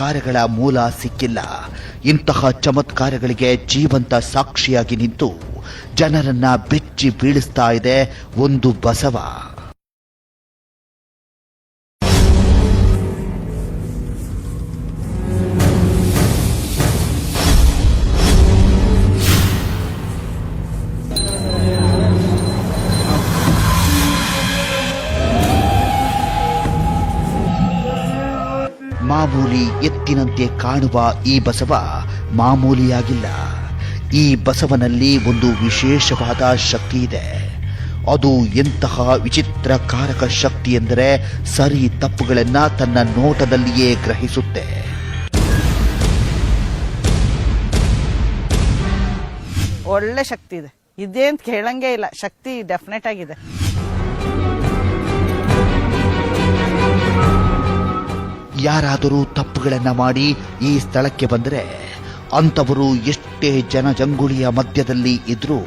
ಕಾರ್ಯಗಳ ಮೂಲ ಸಿಕ್ಕಿಲ್ಲ. ಇಂತಹ ಚಮತ್ಕಾರಗಳಿಗೆ ಜೀವಂತ ಸಾಕ್ಷಿಯಾಗಿ ನಿಂತು ಜನರನ್ನ ಬೆಚ್ಚಿ ಬೀಳಿಸ್ತಾ ಇದೆ ಒಂದು ಬಸವ. ಮಾಮೂಲಿ ಎತ್ತಿನಂತೆ ಕಾಣುವ ಈ ಬಸವ ಮಾಮೂಲಿಯಾಗಿಲ್ಲ. ಈ ಬಸವನಲ್ಲಿ ಒಂದು ವಿಶೇಷವಾದ ಶಕ್ತಿ ಇದೆ. ಅದು ಎಂತಹ ವಿಚಿತ್ರಕಾರಕ ಶಕ್ತಿ ಎಂದರೆ ಸರಿ ತಪ್ಪುಗಳನ್ನ ತನ್ನ ನೋಟದಲ್ಲಿಯೇ ಗ್ರಹಿಸುತ್ತೆ. ಒಳ್ಳೆ ಶಕ್ತಿ ಇದೆ. ಇದೆ ಅಂತ ಕೇಳಂಗೆ ಇಲ್ಲ. ಶಕ್ತಿ ಡೆಫಿನೆಟ್ ಆಗಿದೆ. ಯಾರಾದರೂ ತಪ್ಪುಗಳನ್ನು ಮಾಡಿ ಈ ಸ್ಥಳಕ್ಕೆ ಬಂದರೆ ಅಂಥವರು ಎಷ್ಟೇ ಜನಜಂಗುಳಿಯ ಮಧ್ಯದಲ್ಲಿ ಇದ್ದರೂ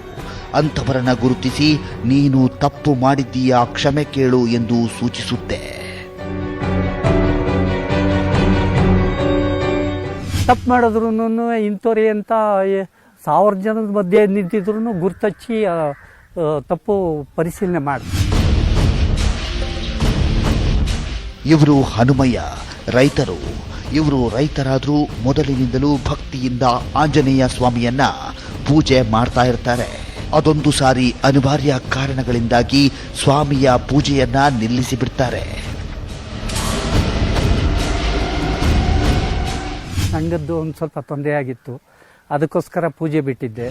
ಅಂಥವರನ್ನು ಗುರುತಿಸಿ ನೀನು ತಪ್ಪು ಮಾಡಿದ್ದೀಯಾ ಕ್ಷಮೆ ಕೇಳು ಎಂದು ಸೂಚಿಸುತ್ತೆ. ತಪ್ಪು ಮಾಡಿದ್ರು ಇಂಥವ್ರಿ ಅಂತ ಸಾವಿರ ಜನದ ಮಧ್ಯೆ ನಿಂತಿದ್ರು ಗುರ್ತಚ್ಚಿ ತಪ್ಪು ಪರಿಶೀಲನೆ ಮಾಡಿ. ಇವರು ಹನುಮಯ್ಯ. ರೈತರು. ಇವರು ರೈತರಾದರೂ ಮೊದಲಿನಿಂದಲೂ ಭಕ್ತಿಯಿಂದ ಆಂಜನೇಯ ಸ್ವಾಮಿಯನ್ನ ಪೂಜೆ ಮಾಡ್ತಾ ಇರ್ತಾರೆ. ಅದೊಂದು ಸಾರಿ ಅನಿವಾರ್ಯ ಕಾರಣಗಳಿಂದಾಗಿ ಸ್ವಾಮಿಯ ಪೂಜೆಯನ್ನ ನಿಲ್ಲಿಸಿ ಬಿಡ್ತಾರೆ. ಸಂಘದ್ದು ಒಂದು ಸ್ವಲ್ಪ ತೊಂದರೆ ಆಗಿತ್ತು. ಅದಕ್ಕೋಸ್ಕರ ಪೂಜೆ ಬಿಟ್ಟಿದ್ದೆ.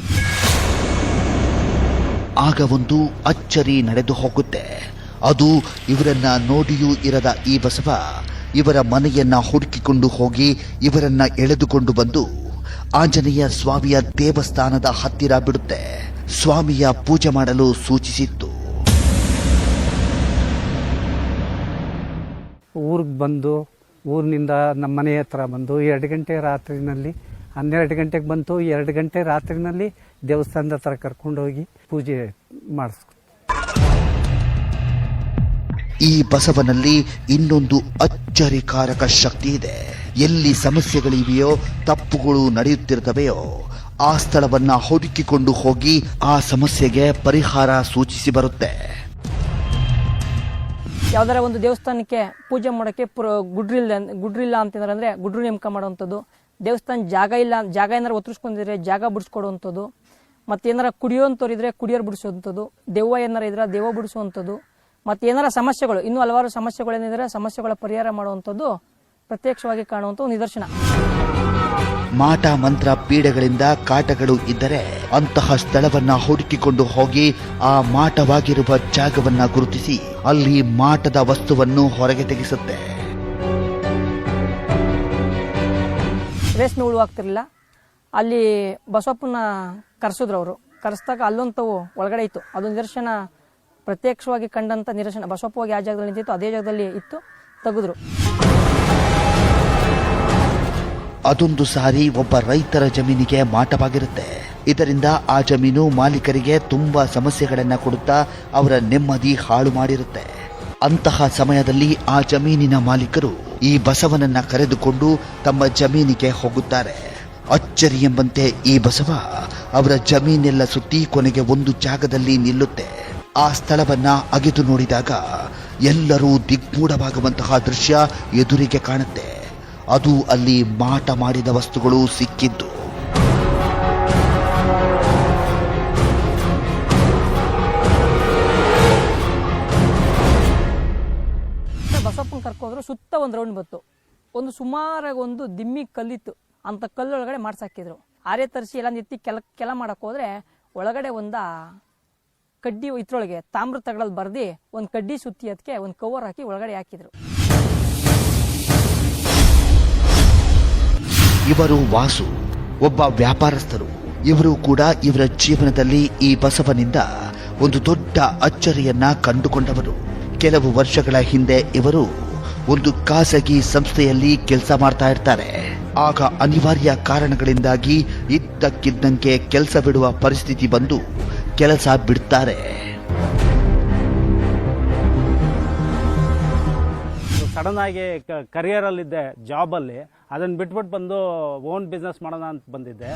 ಆಗ ಒಂದು ಅಚ್ಚರಿ ನಡೆದು ಹೋಗುತ್ತೆ. ಅದು ಇವರನ್ನ ನೋಡಿಯೂ ಇರದ ಈ ಬಸವ ಇವರ ಮನೆಯನ್ನ ಹುಡುಕಿಕೊಂಡು ಹೋಗಿ ಇವರನ್ನ ಎಳೆದುಕೊಂಡು ಬಂದು ಆಂಜನೇಯ ಸ್ವಾಮಿಯ ದೇವಸ್ಥಾನದ ಹತ್ತಿರ ಬಿಡುತ್ತೆ. ಸ್ವಾಮಿಯ ಪೂಜೆ ಮಾಡಲು ಸೂಚಿಸಿತ್ತು. ಊರಿಗೆ ಬಂದು, ಊರಿನಿಂದ ನಮ್ಮ ಮನೆ ಹತ್ರ ಬಂದು ಎರಡು ಗಂಟೆ ರಾತ್ರಿನಲ್ಲಿ, ಹನ್ನೆರಡು ಗಂಟೆಗೆ ಬಂತು, ಎರಡು ಗಂಟೆ ರಾತ್ರಿನಲ್ಲಿ ದೇವಸ್ಥಾನದ ಹತ್ರ ಕರ್ಕೊಂಡೋಗಿ ಪೂಜೆ ಮಾಡಿಸ್ ಈ ಬಸವನಲ್ಲಿ ಇನ್ನೊಂದು ಅಚ್ಚರಿಕಾರಕ ಶಕ್ತಿ ಇದೆ. ಎಲ್ಲಿ ಸಮಸ್ಯೆಗಳಿವೆಯೋ, ತಪ್ಪುಗಳು ನಡೆಯುತ್ತಿರ್ತವೆಯೋ, ಆ ಸ್ಥಳವನ್ನ ಹುಡುಕಿಕೊಂಡು ಹೋಗಿ ಆ ಸಮಸ್ಯೆಗೆ ಪರಿಹಾರ ಸೂಚಿಸಿ ಬರುತ್ತೆ. ಯಾವ್ದಾರ ಒಂದು ದೇವಸ್ಥಾನಕ್ಕೆ ಪೂಜೆ ಮಾಡೋಕೆ ಗುಡ್ರಿಲ್ಲ ಗುಡ್ರಿಲ್ಲ ಅಂತಂದ್ರೆ ಅಂದ್ರೆ ಗುಡ್ರು ನೇಮಕ ಮಾಡುವಂಥದ್ದು. ದೇವಸ್ಥಾನ ಜಾಗ ಇಲ್ಲ, ಜಾಗ ಏನಾರ ಒತ್ತರಿಸ್ಕೊಂಡಿದ್ರೆ ಜಾಗ ಬಿಡಿಸ್ಕೊಡುವಂಥದ್ದು. ಮತ್ತೆ ಏನಾರ ಕುಡಿಯೋಂಥವ್ರು ಇದ್ರೆ ಕುಡಿಯೋರು ಬಿಡಿಸುವಂಥದ್ದು. ದೆವ್ವ ಏನಾರ ಇದ್ರೆ ದೆವ್ವ ಬಿಡಿಸುವಂಥದ್ದು. ಮತ್ತೆ ಏನಾರ ಸಮಸ್ಯೆಗಳು ಇನ್ನೂ ಹಲವಾರು ಸಮಸ್ಯೆಗಳೇನಿದ್ರೆ ಸಮಸ್ಯೆಗಳ ಪರಿಹಾರ ಮಾಡುವಂಥದ್ದು ಪ್ರತ್ಯಕ್ಷವಾಗಿ ಕಾಣುವಂಥ ನಿದರ್ಶನ. ಮಾಟ ಮಂತ್ರ ಪೀಡೆಗಳಿಂದ ಕಾಟಗಳು ಇದ್ದರೆ ಅಂತಹ ಸ್ಥಳವನ್ನ ಹುಡುಕಿಕೊಂಡು ಹೋಗಿ ಆ ಮಾಟವಾಗಿರುವ ಜಾಗವನ್ನ ಗುರುತಿಸಿ ಅಲ್ಲಿ ಮಾಟದ ವಸ್ತುವನ್ನು ಹೊರಗೆ ತೆಗೆಸುತ್ತೆ. ರೇಷ್ಮೆ ಉಳುವಾಗ್ತಿರ್ಲಿಲ್ಲ ಅಲ್ಲಿ ಬಸವಪ್ಪನ ಕರೆಸಿದ್ರು ಅವರು. ಕರೆಸ್ದಾಗ ಅಲ್ಲೊಂತವು ಒಳಗಡೆ ಇತ್ತು. ಅದು ನಿದರ್ಶನ ಪ್ರತ್ಯಕ್ಷವಾಗಿ ಕಂಡಂತ ನಿರಶನ ಬಸಪ್ಪವಾಗಿ ಆ ಜಾಗದಲ್ಲಿ ನಿಂತಿತ್ತು, ಅದೇ ಜಾಗದಲ್ಲಿ ಇತ್ತು, ತೆಗೆದ್ರು. ಅದೊಂದು ಸಾರಿ ಒಬ್ಬ ರೈತರ ಜಮೀನಿಗೆ ಮಾಟವಾಗಿರುತ್ತೆ. ಇದರಿಂದ ಆ ಜಮೀನು ಮಾಲೀಕರಿಗೆ ತುಂಬಾ ಸಮಸ್ಯೆಗಳನ್ನ ಕೊಡುತ್ತಾ ಅವರ ನೆಮ್ಮದಿ ಹಾಳು ಮಾಡಿರುತ್ತೆ. ಅಂತಹ ಸಮಯದಲ್ಲಿ ಆ ಜಮೀನಿನ ಮಾಲೀಕರು ಈ ಬಸವನನ್ನ ಕರೆದುಕೊಂಡು ತಮ್ಮ ಜಮೀನಿಗೆ ಹೋಗುತ್ತಾರೆ. ಅಚ್ಚರಿ ಎಂಬಂತೆ ಈ ಬಸವ ಅವರ ಜಮೀನೆಲ್ಲ ಸುತ್ತಿ ಕೊನೆಗೆ ಒಂದು ಜಾಗದಲ್ಲಿ ನಿಲ್ಲುತ್ತೆ. ಆ ಸ್ಥಳವನ್ನ ಅಗೆದು ನೋಡಿದಾಗ ಎಲ್ಲರೂ ದಿಗ್ಮೂಢವಾಗುವಂತಹ ದೃಶ್ಯ ಎದುರಿಗೆ ಕಾಣುತ್ತೆ. ಅದು ಅಲ್ಲಿ ಮಾಟ ಮಾಡಿದ ವಸ್ತುಗಳು ಸಿಕ್ಕಿದ್ದು. ಬಸವಪ್ಪನ ಕರ್ಕೋದ್ರು ಸುತ್ತ ಒಂದು ರೌಂಡ್ ಬತ್ತು ಒಂದು ಸುಮಾರಾಗಿ ಒಂದು ದಿಮ್ಮಿ ಕಲ್ಲಿತ್ತು. ಅಂತ ಕಲ್ಲೊಳಗಡೆ ಮಾಡ್ಸಾಕಿದ್ರು. ಆರೆ ತರಿಸಿ ಎಲ್ಲ ನಿತ್ತಿ ಕೆಲ ಕೆಲ ಮಾಡಕ್ ಹೋದ್ರೆ ಒಳಗಡೆ ಒಂದ ಕಡ್ಡಿ ಇದ್ರೊಳಗೆ ತಾಮ್ರ ತಗಡಲ್ಲಿ ಬರ್ದಿ ಒಂದು ಕಡ್ಡಿ ಸುತ್ತಿ ಅದಕ್ಕೆ ಒಂದು ಕವರ್ ಹಾಕಿ ಒಳಗಡೆ ಹಾಕಿದ್ರು. ಇವರು ವಾಸು, ಒಬ್ಬ ವ್ಯಾಪಾರಸ್ಥರು. ಇವರು ಕೂಡ ಇವರ ಜೀವನದಲ್ಲಿ ಈ ಬಸವನಿಂದ ಒಂದು ದೊಡ್ಡ ಅಚ್ಚರಿಯನ್ನ ಕಂಡುಕೊಂಡವರು. ಕೆಲವು ವರ್ಷಗಳ ಹಿಂದೆ ಇವರು ಒಂದು ಖಾಸಗಿ ಸಂಸ್ಥೆಯಲ್ಲಿ ಕೆಲಸ ಮಾಡ್ತಾ ಇರ್ತಾರೆ. ಆಗ ಅನಿವಾರ್ಯ ಕಾರಣಗಳಿಂದಾಗಿ ಇದ್ದಕ್ಕಿದ್ದಂಗೆ ಕೆಲಸ ಬಿಡುವ ಪರಿಸ್ಥಿತಿ ಬಂದು ಕೆಲಸ ಬಿಡ್ತಾರೆ. ಸಡನ್ ಆಗಿ ಕರಿಯರಲ್ಲಿದ್ದೆ ಜಾಬಲ್ಲಿ ಅದನ್ನ ಬಿಟ್ಬಿಟ್ಟು ಬಂದು ಓನ್ ಬಿಸ್ನೆಸ್ ಮಾಡೋಣ ಅಂತ ಬಂದಿದ್ದೆ.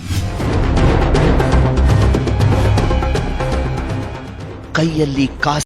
ಕೈಯಲ್ಲಿ ಕಾಸು